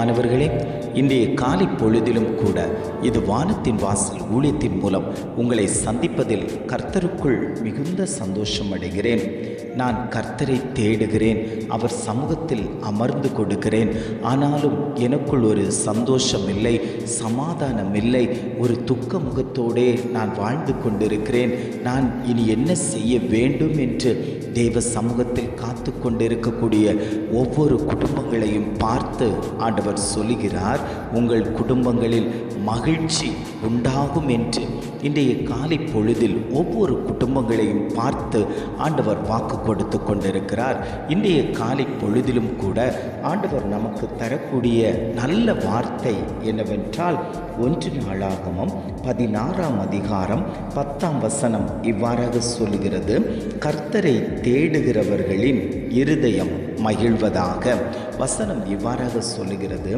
பிரியமானவர்களே இன்றைய காலை பொழுதிலும் கூட இது வானத்தின் வாசல் ஊழியத்தின் மூலம் உங்களை சந்திப்பதில் கர்த்தருக்குள் மிகுந்த சந்தோஷம் அடைகிறேன் நான் கர்த்தரை தேடுகிறேன் அவர் சமூகத்தில் அமர்ந்து கொடுக்கிறேன். ஆனாலும் எனக்குள் ஒரு சந்தோஷம் இல்லை சமாதானம் இல்லை ஒரு துக்க முகத்தோடே நான் வாழ்ந்து கொண்டிருக்கிறேன். நான் இனி என்ன செய்ய வேண்டும் என்று தேவ சமூகத்தில் காத்து கொண்டிருக்கக்கூடிய ஒவ்வொரு குடும்பங்களையும் பார்த்து ஆண்டவர் சொல்லுகிறார் உங்கள் குடும்பங்களில் மகிழ்ச்சி உண்டாகும் என்று இன்றைய காலை பொழுதில் ஒவ்வொரு குடும்பங்களையும் பார்த்து ஆண்டவர் வாக்கு கொடுத்து கொண்டிருக்கிறார். இன்றைய காலை பொழுதிலும் கூட ஆண்டவர் நமக்கு தரக்கூடிய நல்ல வார்த்தை என்னவென்றால் ஒன்று நாளாகமும் பதினாறாம் அதிகாரம் பத்தாம் வசனம் இவ்வாறாக சொல்லுகிறது. கர்த்தரை தேடுகிறவர்களின் இருதயம் மகிழ்வதாக வசனம் இவ்வாறாக சொல்லுகிறது.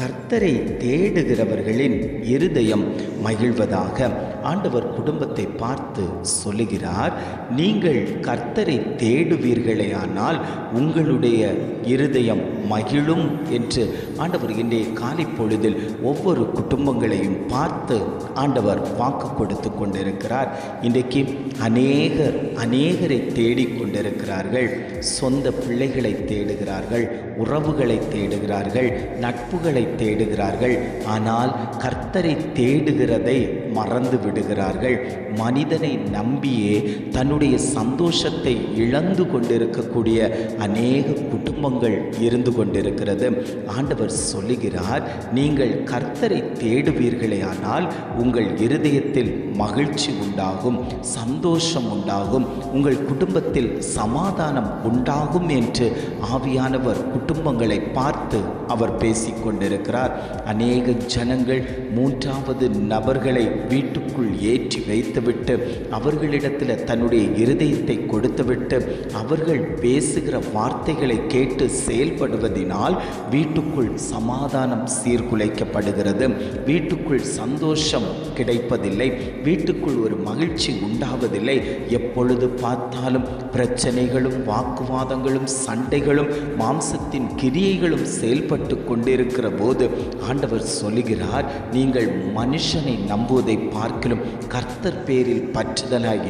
கர்த்தரை தேடுகிறவர்களின் இருதயம் மகிழ்வதாக ஆண்டவர் குடும்பத்தை பார்த்து சொல்லுகிறார். நீங்கள் கர்த்தரை தேடுவீர்களேயானால் உங்களுடைய இருதயம் மகிழும் என்று ஆண்டவர் இன்றைய காலை பொழுதில் ஒவ்வொரு குடும்பங்களையும் பார்த்து ஆண்டவர் வாக்கு கொடுத்து கொண்டிருக்கிறார். இன்றைக்கு அநேகர் அநேகரை தேடிக்கொண்டிருக்கிறார்கள். சொந்த பிள்ளைகளை தேடுகிறார்கள். உறவுகளை தேடுகிறார்கள் நட்புகளை தேடுகிறார்கள். ஆனால் கர்த்தரை தேடுகிறதை மறந்து விடுகிறார்கள். மனிதனை நம்பியே தன்னுடைய சந்தோஷத்தை இழந்து கொண்டிருக்கக்கூடிய அநேக குடும்பங்கள் இருந்து கொண்டிருக்கிறது. ஆண்டவர் சொல்லுகிறார் நீங்கள் கர்த்தரை தேடுவீர்களே ஆனால் உங்கள் இருதயத்தில் மகிழ்ச்சி உண்டாகும் சந்தோஷம் உண்டாகும். உங்கள் குடும்பத்தில் சமாதானம் உண்டாகும் என்று ஆவியானவர் குடும்பங்களை பார்த்து அவர் பேசிக்கொண்டிருக்கிறார். அநேக ஜனங்கள் மூன்றாவது நபர்களை வீட்டுக்குள் ஏற்றி வைத்துவிட்டு அவர்களிடத்தில் தன்னுடைய இருதயத்தை கொடுத்துவிட்டு அவர்கள் பேசுகிற வார்த்தைகளை கேட்டு செயல்படுவதினால் வீட்டுக்குள் சமாதானம் சீர்குலைக்கப்படுகிறது. வீட்டுக்குள் சந்தோஷம் கிடைப்பதில்லை. வீட்டுக்குள் ஒரு மகிழ்ச்சி உண்டாவதில்லை. எப்பொழுது பார்த்து பார்த்தாலும் பிரச்சனைகளும் வாக்குவாதங்களும் சண்டைகளும் மாம்சத்தின் கிரியைகளும் செயல்பட்டு கொண்டிருக்கிற போது ஆண்டவர் சொல்லுகிறார் நீங்கள் மனுஷனை நம்புவதை பார்க்கலும் கர்த்தர் பேரில் பற்றுதலாய்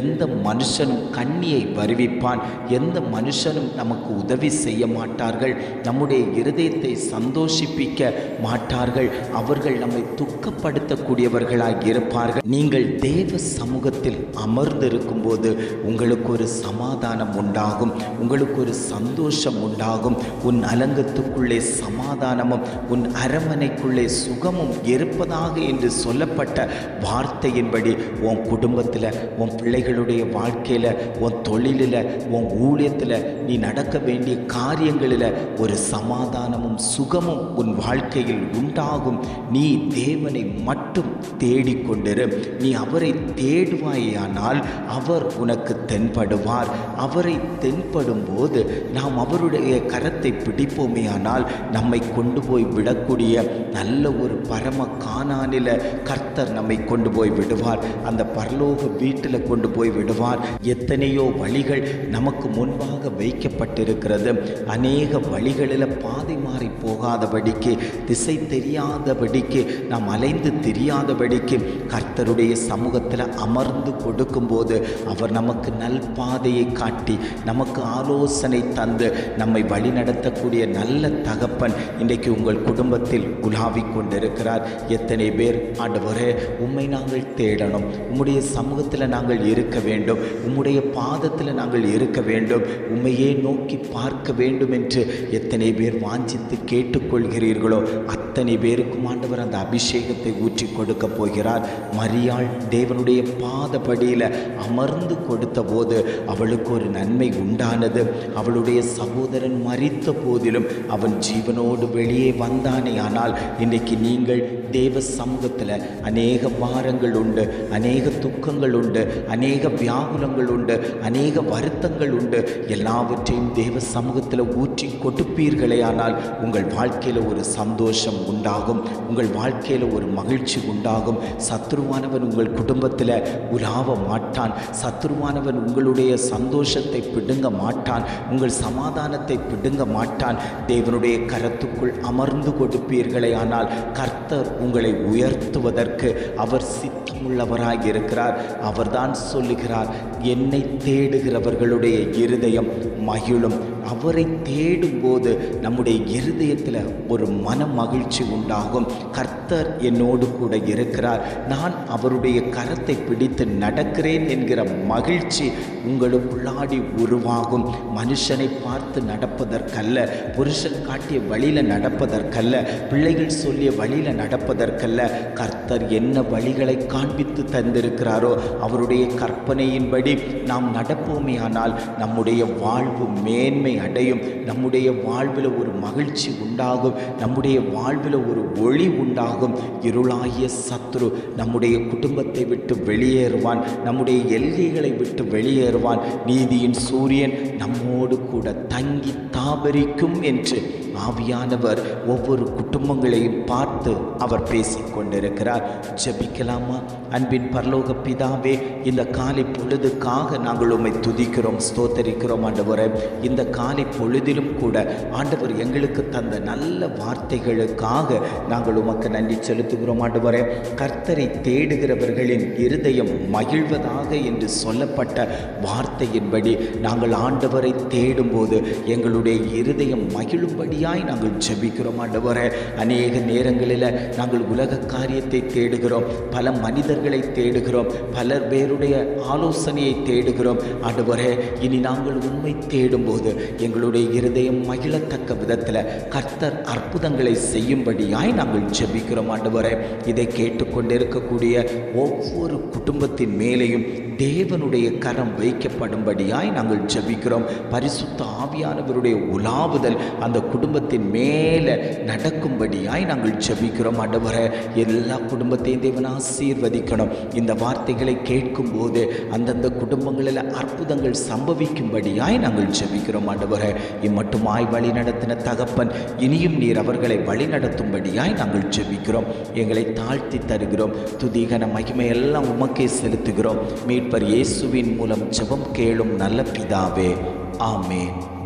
எந்த மனுஷனும் கண்ணியை வருவிப்பான். எந்த மனுஷனும் நமக்கு உதவி செய்ய மாட்டார்கள். நம்முடைய இருதயத்தை சந்தோஷிப்பிக்க மாட்டார்கள். அவர்கள் நம்மை துக்கப்படுத்தக்கூடியவர்களாக இருப்பார்கள். நீங்கள் தேவ சமூகத்தில் அமர்ந்திருக்கும் போது உங்களுக்கு ஒரு சமாதானம் உண்டாகும் உங்களுக்கு ஒரு சந்தோஷம் உண்டாகும் உன் அலங்கத்துக்குள்ளே சமாதானமும் உன் அரமனைக்குள்ளே சுகமும் இருப்பதாக என்று சொல்லப்பட்ட வார்த்தையின்படி உன் குடும்பத்தில் உன் பிள்ளைகளுடைய வாழ்க்கையில் உன் தொழிலில் உன் ஊழியத்தில் நீ நடக்க வேண்டிய காரியங்களில் ஒரு சமாதானமும் சுகமும் உன் வாழ்க்கையில் உண்டாகும். நீ தேவனை மட்டும் தேடிக்கொண்டிரு. நீ அவரை தேடுவாயானால் அவர் உனக்கு தென்படுவார். அவரை தென்படும் போது நாம் அவருடைய கரத்தை பிடிப்போமேயானால் நம்மை கொண்டு போய் விடக்கூடிய நல்ல ஒரு பரம காணானில கர்த்தர் நம்மை கொண்டு போய் விடுவார். அந்த பரலோக வீட்டில் கொண்டு போய் விடுவார். எத்தனையோ வழிகள் நமக்கு முன்பாக வைக்கப்பட்டிருக்கிறது. அநேக வழிகளில் பாதை மாறி போகாதபடிக்கு திசை தெரியாதபடிக்கு நாம் அலைந்து தெரியாதபடிக்கு கர்த்தருடைய சமூகத்தில் அமர்ந்து கொடுக்கும்போது அவர் நமக்கு நல் பாதையை காட்டி நமக்கு ஆலோசனை தந்து நம்மை வழிநடத்தக்கூடிய நல்ல தகப்பன் இன்றைக்கு உங்கள் குடும்பத்தில் உலாவிக் கொண்டிருக்கிறார். எத்தனை பேர்? ஆண்டவரே உம்மை நாங்கள் தேடணும். உம்முடைய சமூகத்தில் நாங்கள் இருக்க வேண்டும். உம்முடைய பாதத்தில் நாங்கள் இருக்க வேண்டும். உண்மையே நோக்கி பார்க்க வேண்டும் என்று எத்தனை பேர் வாஞ்சித்து கேட்டுக்கொள்கிறீர்களோ அத்தனை பேருக்கும் ஆண்டவர் அந்த அபிஷேகத்தை ஊற்றி கொடுக்க போகிறார். மரியாள் தேவனுடைய பாதபடியில் அமர்ந்து கொடுத்து போது அவளுக்கு ஒரு நன்மை உண்டானது. அவளுடைய சகோதரன் மறித்த போதிலும் அவன் ஜீவனோடு வெளியே வந்தானே. ஆனால் இன்றைக்கு நீங்கள் தேவ சமூகத்தில் அநேக பாரங்கள் உண்டு அநேக துக்கங்கள் உண்டு அநேக வியாகுலங்கள் உண்டு அநேக வருத்தங்கள் உண்டு. எல்லாவற்றையும் தேவ சமூகத்தில் ஊற்றி கொடுப்பீர்களே. ஆனால் உங்கள் வாழ்க்கையில் ஒரு சந்தோஷம் உண்டாகும் உங்கள் வாழ்க்கையில் ஒரு மகிழ்ச்சி உண்டாகும். சத்ருவானவன் உங்கள் குடும்பத்தில் உலாவ மாட்டான். சத்ருவானவன் ஆண்டவன் உங்களுடைய சந்தோஷத்தை பிடுங்க மாட்டான் உங்கள் சமாதானத்தை பிடுங்க மாட்டான். தேவனுடைய கரத்துக்குள் அமர்ந்து கொடுப்பீர்களே ஆனால் கர்த்தர் உங்களை உயர்த்துவதற்கு அவர் சித்தமுள்ளவராக இருக்கிறார். அவர்தான் சொல்லுகிறார் என்னை தேடுகிறவர்களுடைய இருதயம் மகிழும் அவரை தேடும்போது நம்முடைய இருதயத்தில் ஒரு மன மகிழ்ச்சி உண்டாகும். கர்த்தர் என்னோடு கூட இருக்கிறார். நான் அவருடைய கரத்தை பிடித்து நடக்கிறேன் என்கிற மகிழ்ச்சி உங்களுக்குள்ளாடி உருவாகும். மனுஷனை பார்த்து நடப்பதற்கல்ல புருஷன் காட்டிய வழியில் நடப்பதற்கல்ல பிள்ளைகள் சொல்லிய வழியில் நடப்பதற்கல்ல கர்த்தர் என்ன வழிகளை காண்பித்து தந்திருக்கிறாரோ அவருடைய கற்பனையின்படி நாம் நடப்போமே ஆனால் நம்முடைய வாழ்வு மேன்மை அடையும். நம்முடைய வாழ்வில் ஒரு மகிழ்ச்சி உண்டாகும். நம்முடைய வாழ்வில் ஒரு ஒளி உண்டாகும். இருளாகிய சத்ரு நம்முடைய குடும்பத்தை விட்டு வெளியேறுவான். நம்முடைய எல்லைகளை விட்டு வெளியேறுவான். நீதியின் சூரியன் நம்மோடு கூட தங்கி தாபரிக்கும் என்று ஆவியானவர் ஒவ்வொரு குடும்பங்களையும் பார்த்து அவர் பேசிக் கொண்டிருக்கிறார் ஜெபிக்கலாமா? அன்பின் பரலோக பிதாவே இந்த காலை பொழுதுக்காக நாங்கள் உம்மை துதிக்கிறோம் ஸ்தோத்தரிக்கிறோம் ஆண்டவரே. இந்த கா காலை பொழுதிலும் கூட ஆண்டவர் எங்களுக்கு தந்த நல்ல வார்த்தைகளுக்காக நாங்கள் உமக்கு நன்றி செலுத்துகிறோம். ஆண்டவரே கர்த்தரை தேடுகிறவர்களின் இருதயம் மகிழ்வதாக என்று சொல்லப்பட்ட வார்த்தையின்படி நாங்கள் ஆண்டவரை தேடும்போது எங்களுடைய இருதயம் மகிழும்படியாய் நாங்கள் ஜெபிக்கிறோம். ஆண்டவரே அநேக நேரங்களில் நாங்கள் உலக காரியத்தை தேடுகிறோம் பல மனிதர்களை தேடுகிறோம் பலர் பேருடைய ஆலோசனையை தேடுகிறோம். ஆண்டவரே இனி நாங்கள் உண்மை தேடும்போது எங்களுடைய இருதயம் மகிழத்தக்க விதத்தில் கர்த்தர் அற்புதங்களை செய்யும்படியாய் நாங்கள் ஜெபிக்கிறோம் ஆண்டவரே. இதை கேட்டுக்கொண்டிருக்கக்கூடிய ஒவ்வொரு குடும்பத்தின் மேலேயும் தேவனுடைய கரம் வைக்கப்படும்படியாய் நாங்கள் ஜபிக்கிறோம். பரிசுத்த ஆவியானவருடைய உலாவுதல் அந்த குடும்பத்தின் மேலே நடக்கும்படியாய் நாங்கள் ஜபிக்கிறோம் ஆண்டவரே. எல்லா குடும்பத்தையும் தேவன் ஆசீர்வதிக்கணும். இந்த வார்த்தைகளை கேட்கும்போது அந்தந்த குடும்பங்களில் அற்புதங்கள் சம்பவிக்கும்படியாய் நாங்கள் ஜபிக்கிறோம் ஜெபிக்கிறோம் ஆண்டவரே இம்மட்டுமாய் வழி நடத்தின தகப்பன் இனியும் நீர் அவர்களை வழி நடத்தும்படியாய் நாங்கள் ஜெபிக்கிறோம். எங்களை தாழ்த்தி தருகிறோம். துதிகன மகிமையெல்லாம் உமக்கே செலுத்துகிறோம். மீட்பர் இயேசுவின் மூலம் ஜெபம் கேளும் நல்ல பிதாவே. ஆமே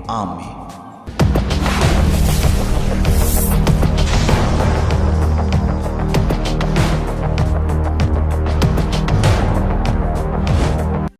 ஆமே